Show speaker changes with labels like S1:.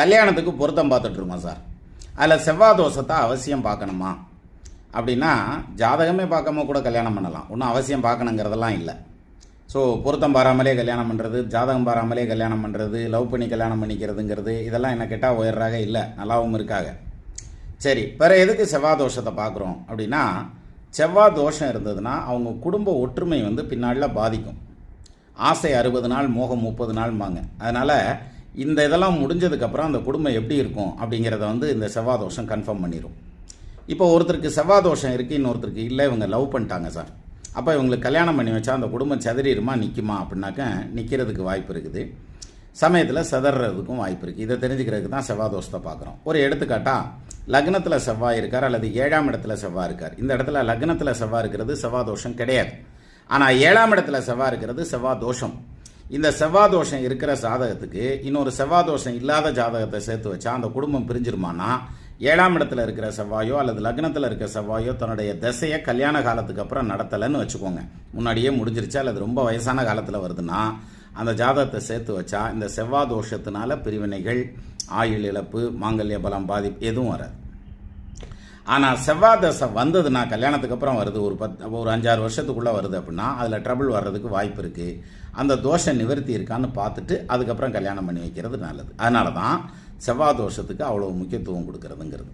S1: கல்யாணத்துக்கு பொருத்தம் பார்த்துட்ருக்கோம் சார்? அதில் செவ்வாய் தோஷத்தை அவசியம் பார்க்கணுமா? அப்படின்னா ஜாதகமே பார்க்காம கூட கல்யாணம் பண்ணலாம். ஒன்றும் அவசியம் பார்க்கணுங்கிறதெல்லாம் இல்லை. ஸோ பொருத்தம் பாராமலே கல்யாணம் பண்ணுறது ஜாதகம் பாராமலே கல்யாணம் பண்ணுறது லவ் பண்ணி கல்யாணம் பண்ணிக்கிறதுங்கிறது இதெல்லாம் என்ன கேட்டால் உயர்றாக இல்லை. நல்லாவும் இருக்காங்க சரி வேறு எதுக்கு செவ்வாய் தோஷத்தை பார்க்குறோம்? அப்படின்னா செவ்வாய் தோஷம் இருந்ததுன்னா அவங்க குடும்ப ஒற்றுமை வந்து பின்னாடியில் பாதிக்கும். ஆசை அறுபது நாள் மோகம் முப்பது நாள்பாங்க அதனால் இந்த இதெல்லாம் முடிஞ்சதுக்கப்புறம் அந்த குடும்பம் எப்படி இருக்கும் அப்படிங்கிறத வந்து இந்த செவ்வாய் தோஷம் கன்ஃபார்ம் பண்ணிடும் இப்போ ஒருத்தருக்கு செவ்வாய் தோஷம் இருக்குது இன்னொருத்தருக்கு இல்லை இவங்க லவ் பண்ணிட்டாங்க சார் அப்போ இவங்களுக்கு கல்யாணம் பண்ணி வச்சா அந்த குடும்பம் செதறிடுமா நிற்குமா அப்படின்னாக்க நிற்கிறதுக்கு வாய்ப்பு இருக்குது. சமயத்தில் செதறதுக்கும் வாய்ப்பு இருக்குது இதை தெரிஞ்சுக்கிறதுக்கு தான் செவ்வாய் தோஷத்தை பார்க்குறோம். ஒரு எடுத்துக்காட்டாக லக்னத்தில் செவ்வாய் இருக்கார் அல்லது ஏழாம் இடத்துல செவ்வாய் இருக்கார். இந்த இடத்துல லக்னத்தில் செவ்வாய் இருக்கிறது செவ்வாய் தோஷம் கிடையாது. ஆனால் ஏழாம் இடத்துல செவ்வாய் இருக்கிறது செவ்வாய் தோஷம். இந்த செவ்வாதோஷம் இருக்கிற ஜாதகத்துக்கு இன்னொரு செவ்வாதோஷம் இல்லாத ஜாதகத்தை சேர்த்து வச்சா அந்த குடும்பம் பிரிஞ்சிருமானா? ஏழாம் இடத்துல இருக்கிற செவ்வாயோ அல்லது லக்னத்தில் இருக்கிற செவ்வாயோ தன்னுடைய திசையை கல்யாண காலத்துக்கு அப்புறம் நடத்தலைன்னு வச்சுக்கோங்க. முன்னாடியே முடிஞ்சிருச்சு அல்லது ரொம்ப வயசான காலத்தில் வருதுன்னா அந்த ஜாதகத்தை சேர்த்து வச்சா இந்த செவ்வாய் தோஷத்தினால பிரிவினைகள் ஆயுள் இழப்பு மாங்கல்ய பலம் பாதிப்பு எதுவும் வராது. ஆனால் செவ்வாய் தசை வந்ததுன்னா கல்யாணத்துக்கு அப்புறம் வருது. ஒரு பத் ஒரு அஞ்சாறு வருஷத்துக்குள்ளே வருது அப்படின்னா அதில் ட்ரபிள் வர்றதுக்கு வாய்ப்பு இருக்குது அந்த தோஷம் நிவர்த்தி இருக்கான்னு பார்த்துட்டு அதுக்கப்புறம் கல்யாணம் பண்ணி வைக்கிறது நல்லது. அதனால தான் செவ்வாய் தோஷத்துக்கு அவ்வளோ முக்கியத்துவம் கொடுக்கறதுங்கிறது.